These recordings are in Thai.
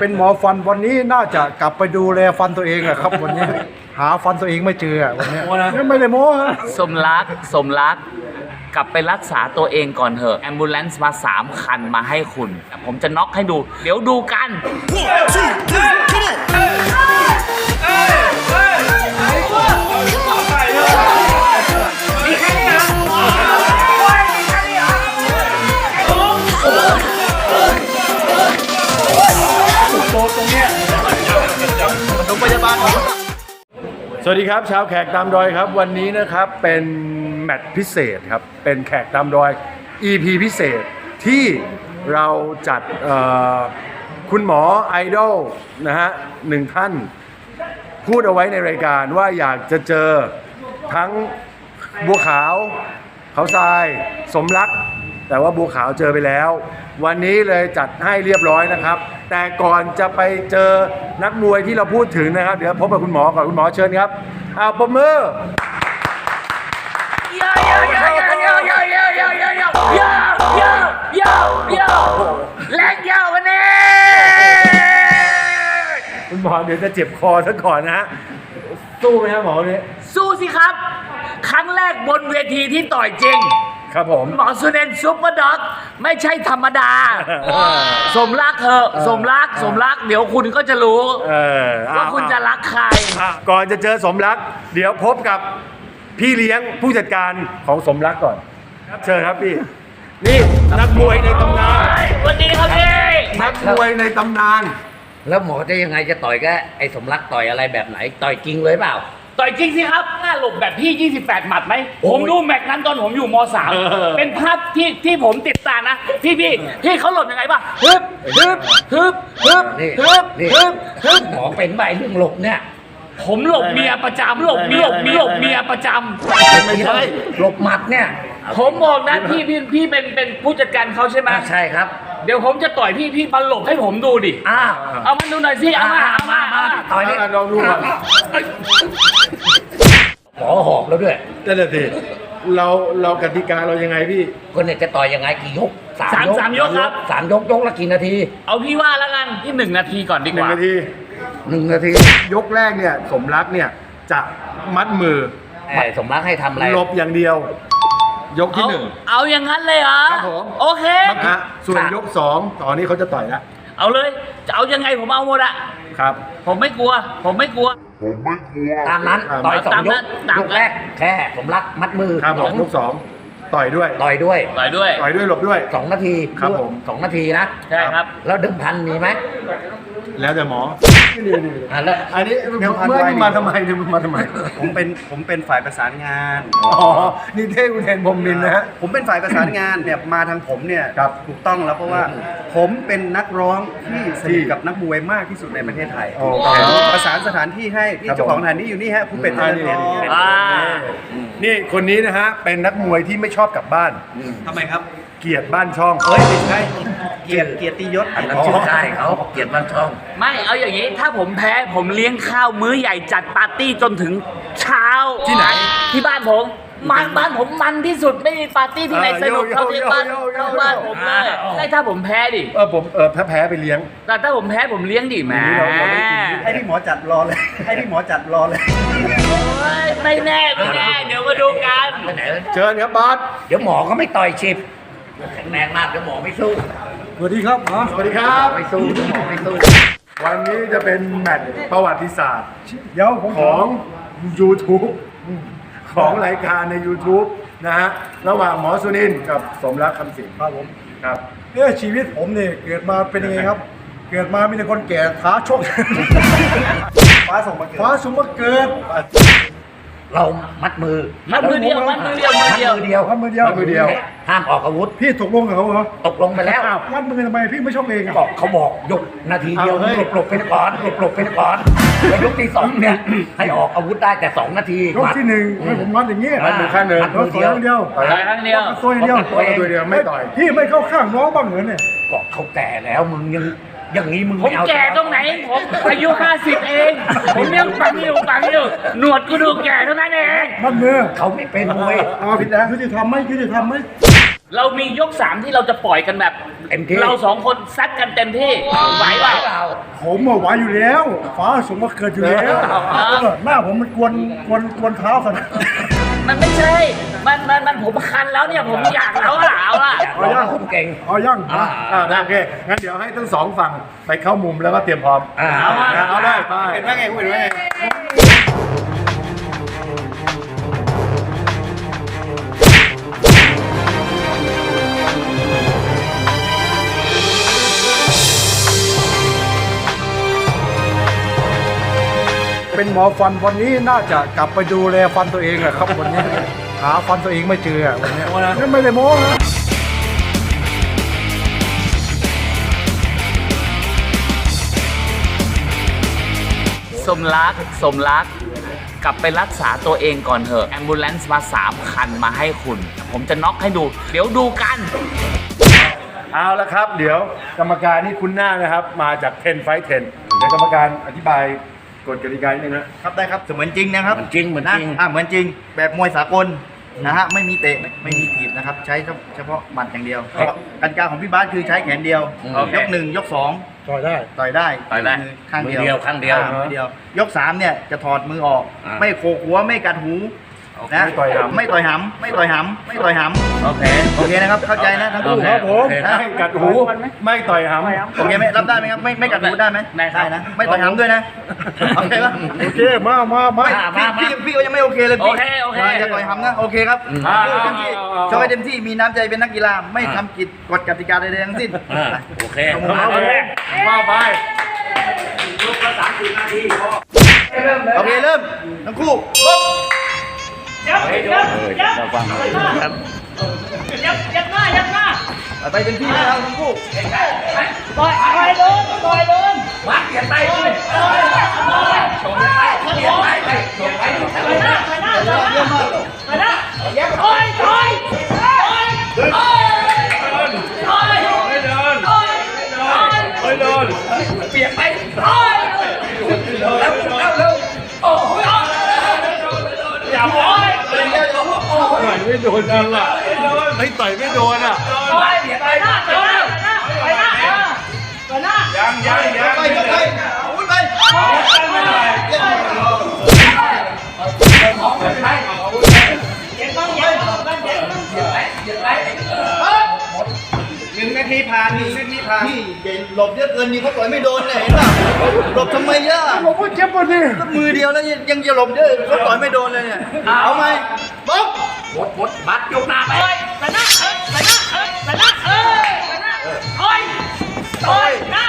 เป็นหมอฟันวันนี้น่าจะกลับไปดูแลฟันตัวเองอะครับ วันนี้ หาฟันตัวเองไม่เจออะวันนี้ไม่ได้โม้ฮะสมรักสมรัก กลับไปรักษาตัวเองก่อนเถอะแอมบูเลนซ์มา3คันมาให้คุณ ผมจะน็อกให้ดู เดี๋ยวดูกัน สวัสดีครับ ชาวแขกตามดอยครับ วันนี้นะครับเป็นแมตช์พิเศษครับ เป็นแขกตามดอย EP พิเศษที่เราจัดคุณหมอไอดอลนะฮะหนึ่งท่าน พูดเอาไว้ในรายการว่าอยากจะเจอทั้งบัวขาวเขาทราย สมรัก แต่ว่าบัวขาวเจอไปแล้ว วันนี้เลยจัดให้เรียบร้อยนะครับ แต่ก่อนจะไปเจอนักมวยที่เราพูดถึงนะครับ เดี๋ยวพบกับคุณหมอก่อนคุณหมอเชิญครับเอาปมมือแรงยาววันนี้คุณหมอเดี๋ยวจะเจ็บคอซะก่อนนะสู้ไหมครับหมอเนี่ยสู้สิครับ ครั้งแรกบนเวทีที่ต่อยจริง ครับผม หมอสุเนนซุปเปอร์ด็อกไม่ใช่ธรรมดา สมรักเถอะสมรักสมรัก เดี๋ยวคุณก็จะรู้ เออว่าคุณจะรักใคร อะก่อนจะเจอสมรัก เดี๋ยวพบกับพี่เลี้ยงผู้จัดการของสมรักก่อนครับเชิญครับพี่ นี่นักมวยในตำนานสวัสดีครับพี่นักมวยในตำนาน แล้วหมอจะยังไงจะต่อยก็ไอ้สมรักต่อยอะไรแบบไหน ต่อยจริงเลยเปล่า ต่อยจริงสิครับหน้าหลบแบบพี่ 28 หมัดไหม ผมดูแมตช์นั้นตอนผมอยู่ม .3 เป็นภาพที่ที่ผมติดตานะ พี่พี่พี่เขาหลบยังไงบ้างฮึบฮึบฮึบฮึบนี่ฮึบนี่ฮึบฮึบหมอเป็นใบเรื่องหลบเนี่ยผมหลบเมียประจำหลบเมียหลบเมียหลบเมียประจำไม่ใช่หลบหมัดเนี่ย ผมบอกนะพี่พี่พี่เป็นเป็นผู้จัดการเขาใช่ไหมอะใช่ครับเดี๋ยวผมจะต่อยพี่พี่มาหลบให้ผมดูดิ อ้าวเอามันดูหน่อยสิเอามาเอามาเอามาต่อยดิลองดูก่อนหมอหอบแล้วด้วยนั่นแหละสิเราเรากติกาเรายังไงพี่ คนเนี่ยจะต่อยยังไงกี่ยกสามสามยกครับ สามยกยกละกี่นาที เอาพี่ว่าแล้วกันที่หนึ่งนาทีก่อนดีหกนึ่งว่า นาทีหนึ่งนาทียกแรกเนี่ยสมรักเนี่ยจะมัดมือไอ้สมรักให้ทำอะไรหลบอย่างเดียว ยกที่เอาหนึ่ง เอาอย่างนั้นเลยเหรอครับผม โอเคฮะส่วนยกสองตอนนี้เขาจะต่อยแล้วเอาเลย จะเอายังไงผมเอาหมดอะครับ ผมไม่กลัว ผมไม่กลัวตามนั้นครับ ต่อยสองตามยนั้กนตามนั้นยกแรกแค่สมรักมัดมือครับสผอมงยกสองต่อยด้วย ต่อยด้วยต่อยด้วย ต่อยด้วยหลบด้วย สองนาทีครับผม สองนาทีนะ ใช่ครับ แล้วดึงพันมีไหม แล้วแต่หมออะแล้วอันนี้เดี๋ยวเมื่อนี่มาทำไมเนี่ยมาทำไมผมเป็นผมเป็นฝ่ายประสานงานอ๋อนี่เท่อุเทนพรหมมินทร์นะฮะผมเป็นฝ่ายประสานงานเนี่ยมาทางผมเนี่ยครับถูกต้องแล้วเพราะว่า ผมเป็นนักร้องที่สนิทที่กับนักมวยมากที่สุดในประเทศไทยโอเคประสานสถานที่ให้ที่ครับเจ้าของผมสถานที่อยู่นี่ฮะคุณเป็ดอ่าเจริญนี่เพชรอ่านี่คนนี้นะฮะเป็นนักมวยที่ไม่ชอบกลับบ้านทำไมครับ เกลียดบ้านช่องเฮ้ยไม่ใช่เกียรติเกียรติยศอันนั้นชื่อค่ายเขาเกียรติบ้านช่อง ไม่เอาอย่างนี้ถ้าผมแพ้ผมเลี้ยงข้าวมื้อใหญ่จัดปาร์ตี้จนถึงเช้าที่ไหน ที่บ้านผมมันบ้านผมมันที่สุดไม่มีปาร์ตี้ที่ไหนเออสนุกเท่าโยที่โยบ้านโยโยโยบ้านผมเลยอ่าได้ถ้าผมแพ้ดิเออผมเออแพ้แพ้ไปเลี้ยง แต่ถ้าผมแพ้ผมเลี้ยงดิแหมอย่างนี้เราเราไม่กินให้พี่หมอจัดรอเลยให้พี่หมอจัดรอเลยโอ้ยไม่แน่ไม่แน่เดี๋ยวมาดูกันไปไหนเชิญครับบอสเดี๋ยวหมอก็ไม่ต่อยฉิบ แข็งแรงมากเดี๋ยวหมอไม่สู้สวัสดีครับหมอสวัสดีครับ ไม่สู้เดี๋ยวหมอไม่สู้วันนี้จะเป็นแมตช์ประวัติศาสตร์เดี๋ยวของ YouTube ของรายการใน YouTube นะฮะ ระหว่างหมอสุนินทร์กับสมรักคำสิงครับผมครับเนี่ยชีวิตผมเนี่ยเกิดมาเป็นยังไงครับ เกิดมามีแต่คนแก่ท้าชก ฟ้าส่งมาเกิดฟ้าสุมาเกิด เรามัดมือมัดมือเดียวมัดมือเดียวมือเดียว มัดมือเดียวทำมือเดียวทำมือเดียว ห้ามออกอาวุธ พี่ตกลงกับเขาเหรอตกลงไปแล้วอ้าววัดมือทำไมพี่ไม่ชกเองอะ บอกเขาบอกยกนาทีเดียวเอาเฮ้ยหลบหลบไปก่อนหลบหลบไปก่อนแล้วยกที่สองเนี่ย ให้ออกอาวุธได้แต่สองนาทียกที่หนึ่งให้ผมมัดอย่างนี้มัดมือข้างหนึ่ง มัดรมืถอสอเดียวงเดียวต่อยต่อยครั้งเดียว ตัวอย่างเดียวตัวตัวเดียวไม่ต่อย พี่ไม่เข้าข้างน้องบ้างเหรอเนี่ย ก็เขาแก่แล้วมึงยัง อย่างนี้มึงผมไม่เอาแก่ตรงไหนผมอายุ50เอง ผมยังปังอยู่ปังอยู่หนวดกูดูแก่เท่านั้นเอง มัดมือเขาไม่เป็นมวยเอาผิดแล้วยุติธรรมไหมยุติธรรมไหมเรามียกสามที่เราจะปล่อยกันแบบ เต็มที่เราสองคนซัดกันเต็มที่ไหวเปล่าเผมอะไหวอยู่แล้ว ฟ้าสมมาเกิดอยู่แล้วเออหน้าผมมันกวนกวนกวนเท้าขนาด มันไม่ใช่ มันมันมันผมคันแล้วเนี่ยผมอยากแล้วล่ะเอาล่ะเอาย่างผมเก่งเอาย่างอ่าได้โอเคงั้นเดี๋ยวให้ทั้งสองฝั่งไปเข้ามุมแล้วก็เตรียมพร้อมอ่าเอามาเอาได้ไปเห็นว่าไงคุณเห็นว่าไง เป็นหมอฟันวันนี้น่าจะกลับไปดูแลฟันตัวเองอะครับวันนี้หาฟันตัวเองไม่เจออะวันนี้นี่ไม่ได้โม้นะสมรักสมรัก กลับไปรักษาตัวเองก่อนเถอะแอมบูเลนซ์มาสามคันมาให้คุณ ผมจะน็อกให้ดู เดี๋ยวดูกัน เอาละครับ เดี๋ยวกรรมการนี่คุ้นหน้านะครับ มาจาก 10 Fight 10เดี๋ยวกรรมการอธิบาย กฎกติกานิดนึงนะครับได้ครับเสมือนจริงนะครับเหมือนจริงเหมือนจริงะอะเหมือนจริงแบบมวยสากลนะฮะไม่มีเตะไม่มีถีบนะครับ ใช้เฉพาะหมัดอย่างเดียวกันกาของพี่บาสคือใช้แขนเดียวโอเคยกหนึ่งยกสองต่อยได้ ต่อยได้ต่อยได้มืข้างเดียวมือเดียวข้างเดียวอ่มือเดียวยกสามเนี่ยจะถอดมือออก อ่า ไม่โขกหัวไม่กัดหู นะไม่ต่อยหำ ไม่ต่อยหำไม่ต่อยหำไม่ต่อยหำโอเคโอเคนะครับเข้าใจนะทั้งคู่โอเคครับผมนะไม่กัดหูไม่ต่อยหำโอเคไหมรับได้ไหมครับไม่ไม่กัดหูได้ไหมได้ครับ นะไม่ต่อยหำด้วยนะโอเคปะโอเคมามามาไม่พี่พี่พี่ก็ยังไม่โอเคเลยพี่โอเคโอเคอย่าต่อยหำนะโอเคครับอ่าสู้เต็มที่อ่าอ่าช่วยเต็มที่มีน้ำใจเป็นนักกีฬาไม่ทำกิจกฎกติกาใดๆทั้งสิ้น อ่าโอเคขอบคุณเอาครับเลยว่าไปโอเคเริ่มทั้งคู่ปุ๊บ ยับยับยับยับยับหน้ายับหน้าไปเต็มที่นะครับทั้งคู่ต่อยต่อยโดนต่อยโดนวัดเกียร์ไตเลยต่อยต่อยชมไปเกียร์ไตไปชมไปต่อยหน้าต่อยหน้าต่อยหน้าต่อยหน้าต่อยต่อยต่อย โดนจริงอะไอ้ต่อยไม่โดนอะไปหน้าต่อยหน้าต่อยหน้าต่อยหน้ายังยังยังไปยกไปอาวุธไปหนึ่งนาทีผ่านหนึ่งนาทีผ่านพี่เด่นหลบเยอะเกินนี่เขาต่อยไม่โดนเลยเห็นป่ะหลบทำไมเยอะผมก็เจ็บปวดดิก็มือเดียวแล้วยังจะหลบเยอะเขาต่อยไม่โดนเลยเนี่ยเอาไหมบ๊อบ หมดหมดบัตรยกหน้าไปต่อยต่อยหน้าเออต่อยหน้าเออต่อยหน้าเออต่อยต่อยหน้า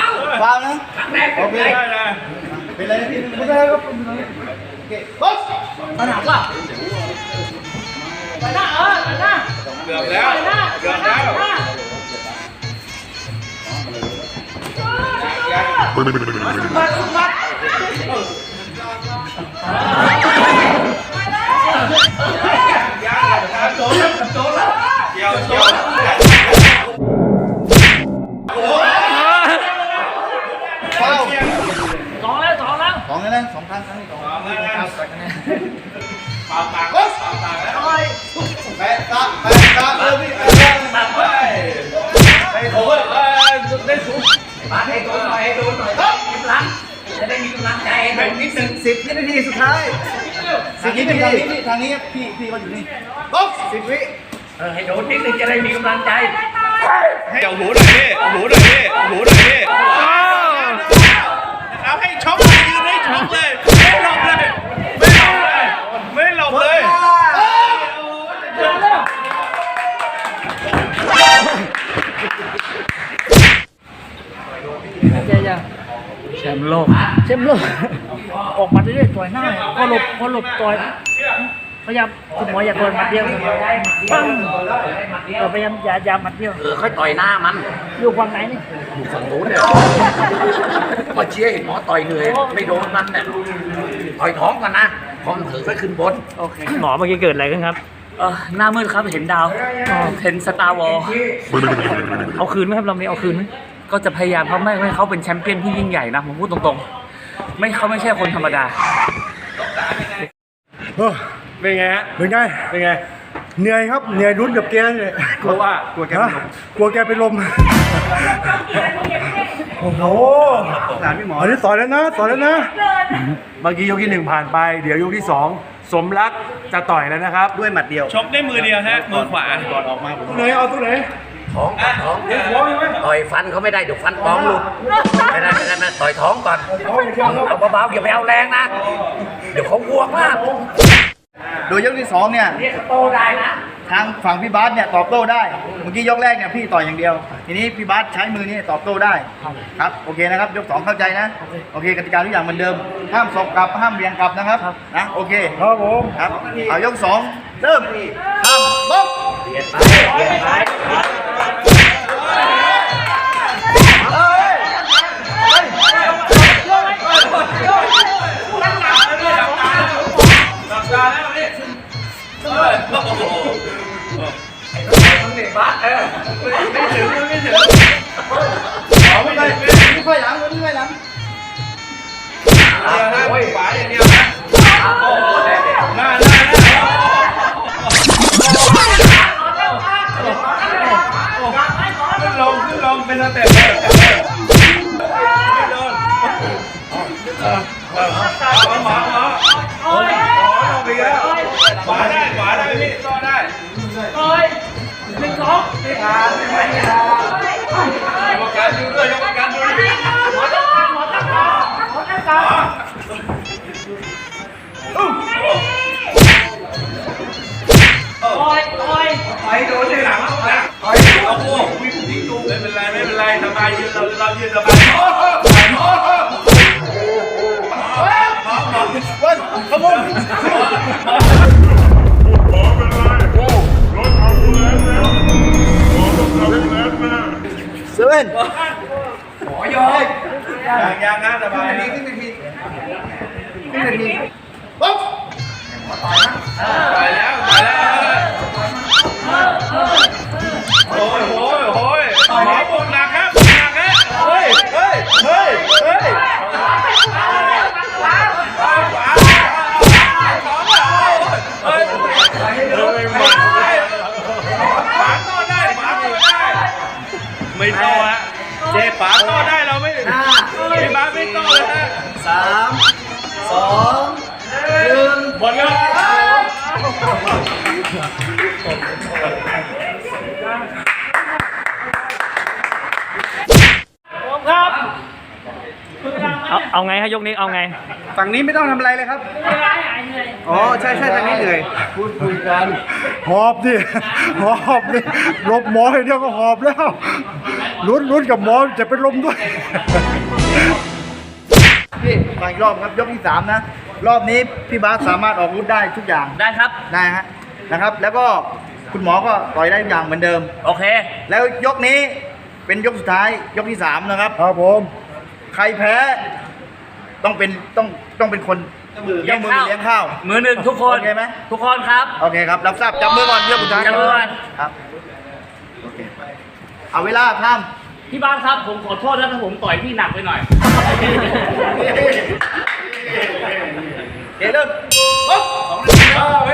าวฟาวนะโอเค ได้เลย เป็นไรนะพี่ไม่เป็นไรครับโอเคบ๊อบ ขนาดว่าต่อยหน้าเออต่อยหน้า เกือบแล้ว ต่อยหน้า เกือบแล้ว ต่อยหน้า เกี่ยวเกี่ยว สองแล้วนะสองครั้งครั้งที่สองครับตัดคะแนนปากปากแล้วปากปากแล้วแปะตาแปะตาเออพี่แปะตาไปไปโอ้ยได้สูงบัตรให้โดนหน่อยให้โดนหน่อยกำลังจะได้มีกำลังใจให้โดนนิดนึงสิบวินาทีสุดท้ายสิบวินาทีทางนี้พี่พี่เขาอยู่นี่บ๊อบสิบวิเออให้โดนนิดนึงจะได้มีกำลังใจเจ้าหูหน่อยดิหูหน่อยดิหูหน่อยดิเอาให้ช็อกเลยยืนให้ช็อก ลบเลยไม่หลบเลย ไม่หลบเลย ไม่หลบเลยแชมป์โลกแชมป์โลก ออกมามัดเรื่อยๆต่อยหน้าพอหลบพอหลบต่อย พยายามคุณหมออย่าต่อยหมัดเดียวปังเราพยายามอย่าอย่าหมัดเดียวเออค่อยต่อยหน้ามันอยู่ฝั่งไหนนี่อยู่ฝั่งนู้นเนี่ยมาเชียร์เห็นหมอต่อยเหนื่อยไม่โดนมันเนี่ยต่อยท้องกันนะพอมันถือไปขึ้นบนโอเคหมอเมื่อกี้เกิดอะไรขึ้นครับเออหน้ามืดครับเห็นดาวเห็นสตาร์วอลเอาคืนไหมครับเราไม่เอาคืนไหมก็จะพยายามเพราะไม่ไม่เขาเป็นแชมเปี้ยนที่ยิ่งใหญ่นะผมพูดตรงๆ ไม่เขาไม่ใช่คนธรรมดา เออเป็นไงฮะเป็นไงเป็นไงเหนื่อยครับเหนื่อยรุ้นกับแกเลยเพราะว่ากลัวแกเป็นลมฮะกลัวแกเป็นลมโอ้โหหลานพี่หมออันนี้ต่อยแล้วนะต่อยแล้วนะเมื่อกี้ยกที่หนึ่งผ่านไป เดี๋ยวยกที่สองสมรักจะต่อยแล้วนะครับ ด้วยหมัดเดียวชกได้มือเดียวฮะมือขวาก่อนออกมาผมตรงไหนเอาตรงไหนท้องก่อนท้องต่อยฟันเขาไม่ได้เดี๋ยวฟันปลอมหลุดไม่ได้ไม่ได้ไม่ได้ต่อยท้องก่อนเอาเบาๆอย่าไปเอาแรงนะเดี๋ยวเขาอ้วกมาก โดยยกที่สองเนี่ยทางฝั่งพี่บาสเนี่ยตอบโต้ได้ เมื่อกี้ยกแรกเนี่ยพี่ต่อยอย่างเดียว ทีนี้พี่บาสใช้มือนี่ตอบโต้ได้ ครับ โอเคนะครับ ยกสองเข้าใจนะ โอเคกติกาทุกอย่างเหมือนเดิม ห้ามสอบกลับ ห้ามเบียงกลับนะครับ นะ โอเค ครับผมครับ เอายกสองเริ่มห้ามบ ล็อกเอาไม่ได้ไม่ค่อยหลังไม่ค่อยหลังขวาอย่างเดียวนะ ไม่เป็นไรไม่เป็นไรสบายยืนเราเรายืนสบาย เซเว่นอย่างอย่างนะสบายนะปุ๊บไปแล้วไปแล้วโอ้ยโอ้ยโอ้ยหมอบวกหนักครับหนักฮะเฮ้ยเฮ้ยเฮ้ยเฮ้ยขวาขวาขวาเฮ้ยเฮ้ยขวาต่อได้ ขวาต่อได้ไม่ต่อฮะเจ๊ป๋าต่อได้เราไม่พี่บ้าไม่ต่อเลยฮะสามสองหนึ่งหมดแล้วครับเอาเอาไงฮะยกนี้เอาไง ฝั่งนี้ไม่ต้องทำอะไรเลยครับ อ๋อใช่ใช่ทางนี้เหนื่อยพูดคุยกันหอบดิหอบดิหลบหมอให้เดียวก็หอบแล้วลุ้นลุ้นกับหมอจะเป็นลมด้วยพี่ฟังอีกรอบครับยกที่สามนะรอบนี้พี่บาสสามารถออกอาวุธได้ทุกอย่างได้ครับได้ฮะนะครับ แล้วก็คุณหมอก็ต่อยได้ทุกอย่างเหมือนเดิม โอเค แล้วยกนี้เป็นยกสุดท้ายยกที่สามนะครับครับผมใครแพ้ต้องเป็นต้องต้องเป็นคน ยกมือเลี้ยงข้าว มือหนึ่งทุกคน โอเคไหม ทุกคนครับ โอเคครับ รับทราบจับมือก่อนยกสุดท้ายจับมือก่อน ครับโอเคเอาเวลาข้ามพี่บ้านครับผมขอโทษนะถ้าผมต่อยพี่หนักไปหน่อย เดี๋ยวเริ่มปุ๊บเ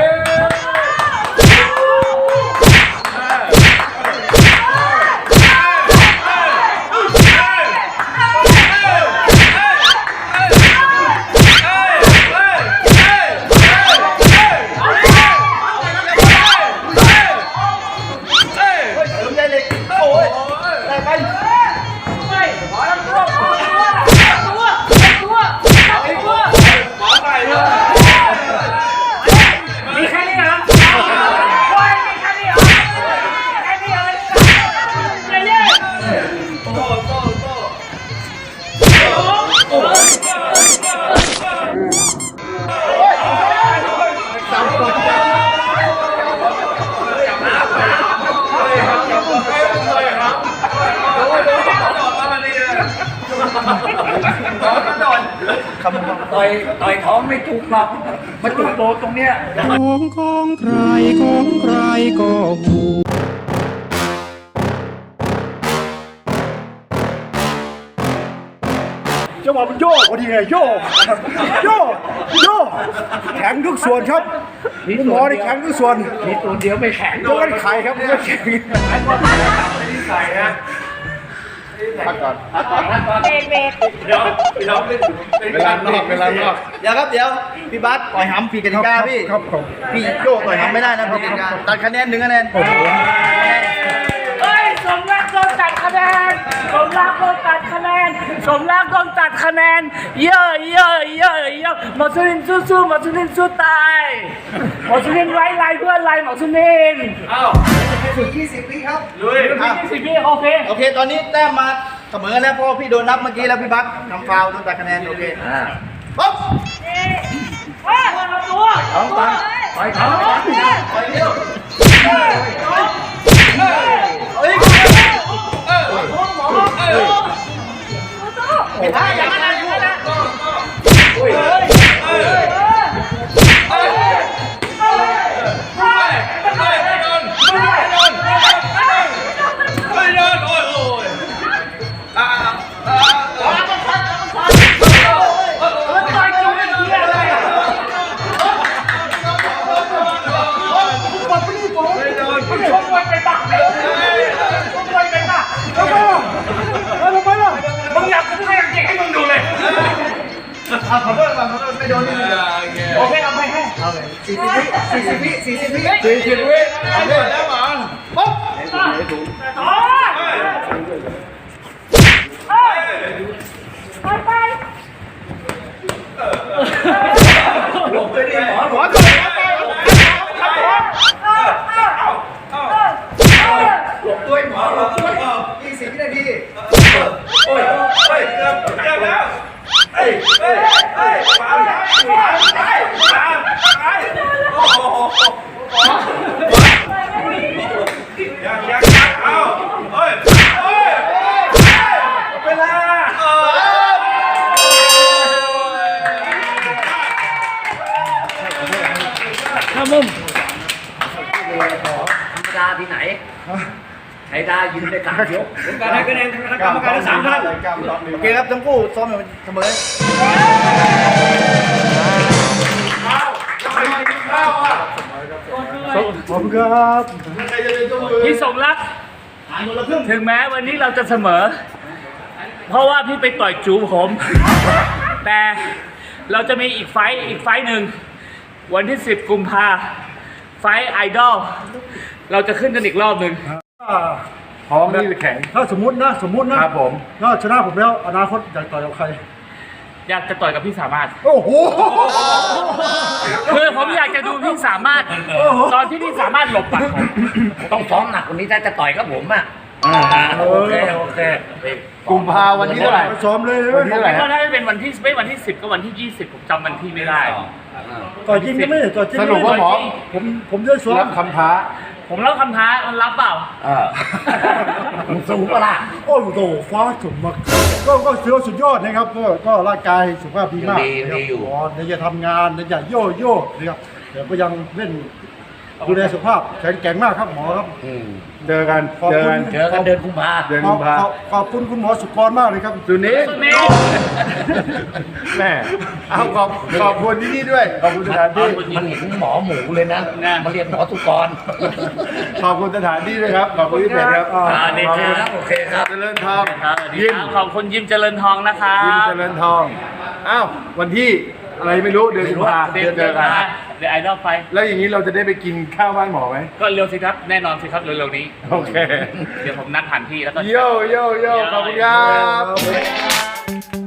ม่ถูกหรอกมันถูกโดนตรงเนี้ยของของใครของใครก็หูจังหวะมันโยกพอดีไงโยกโยกโยกแข็งทุกส่วนครับคุณหมอนี่แข็งทุกส่วนมีตัวเดียวไม่แข็งยกกันไข่ครับไม่แข็ง เบรกเบรกเวลานอกเวลานอกเดี๋ยวครับเดี๋ยวพี่บาสต่อยหำผิดกติกาพี่ครับผมพี่โยกต่อยหำไม่ได้นะผิดกติกาตัดคะแนนหนึ่งคะแนนเฮ้ยส มรักโดนตัดคะแนน สมรักโดนตัดคะแนน สมรักโดนตัดคะแนน เยอะเยอะเยอะเยอะหมอสุนินสู้ๆหมอสุนินสู้ตายหมอสุนินไว้ลายเพื่อนลายหมอสุนินสุด20วิครับพี่สิบพี่โอเค โอเค ตอนนี้แต้มมาเสมอแล้วเพราะพี่โดนนับเมื่อกี้แล้วพี่บัสทำฟาวล์โดนตัดคะแนนโอเคปุ๊บเฮ้ยตัวท้องตันต่อยท้องต่อยเดียวเฮ้ย เห็นไหมอย่างนั้นนะไม่ ช้ได้ยืนได้สามยกเป็นการให้คะแนนคณะกรรมการทั้งสามท่านโอเคครับทั้งคู่ซ้อมอย่างเสมอขอบคุณครับพี่สมรัก ถึงแม้วันนี้เราจะเสมอ เพราะว่าพี่ไปต่อยจูผม แต่เราจะมีอีกไฟต์อีกไฟต์หนึ่ง วันที่ 10 กุมภาไฟต์ไอดอล เราจะขึ้นกันอีกรอบหนึ่ง ท้องนี่แข็ง ถ้าสมมตินะสมมตินะครับผม ถ้าชนะผมแล้วอนาคตอยากต่อยกับใคร อยากจะต่อยกับพี่สามารถ โอ้โห คือผมอยากจะดูพี่สามารถ ตอนที่พี่สามารถหลบปัดผมต้องซ้อมหนักกว่านี้ถ้าจะต่อยกับผมอะโอเคโอเคกุมภาวันที่เท่าไหร่ไปซ้อมเลยวันที่เท่าไหร่ก็ฮะน่าจะเป็นวันที่ไม่วันที่10ก็วันที่20ผมจำวันที่ไม่ได้ต่อยจริงไหมต่อยจริงสไหมรุปว่าหมอผมผมจะซ้อมรับคำท้า ผมรับคำท้ามันรับเปล่า เออ มึงสูงปะล่ะ โอ้โหฟ้าสมมากก็ก็ถือว่าสุดยอดนะครับ ก็ก็ร่างกายสุขภาพดีมากดีดีอยู่ อ๋อในจะทำงานในจะโย่โย่นะครับแต่ก็ยังเล่นดูแลสุขภาพแข็งแกร่งมากครับหมอครับ อืม เจอกันขอบเจอคุณ กันเจอกันเดือนกุมภาเดือนขอกุบมภาขอบขอบคุณคุณหมอสุกรมากเลยครับ สุนินี่แม่เอาขอบขอบคุณที่นี่ด้วยขอบคุณสถานที่มันเห็นหมอหมูเลยนะมันเรียนหมอสุกรขอบคุณสถานที่ด้วยครับขอบคุณพี่เป็ดครับอ่าอันนี้โอเคคครัรับบโอเคครับเจริญทองครับสวัสดียิ้มครับขอบคุณยิมเจริญทองนะครัยิ้มบ เจริญทองอ้าววันที่อะไรไม่รู้เดือนกุมภาเดืเดืออนนเดืเจออนกันมา เดี๋ยวไอดอลไฟ แล้วอย่างนี้เราจะได้ไปกินข้าวบ้านหมอไหม ก็เร็วสิครับ แน่นอนสิครับเร็วๆนี้ โอเค เดี๋ยวผมนัดผ่านที่แล้วก็ โยโยโยขอบคุณครับ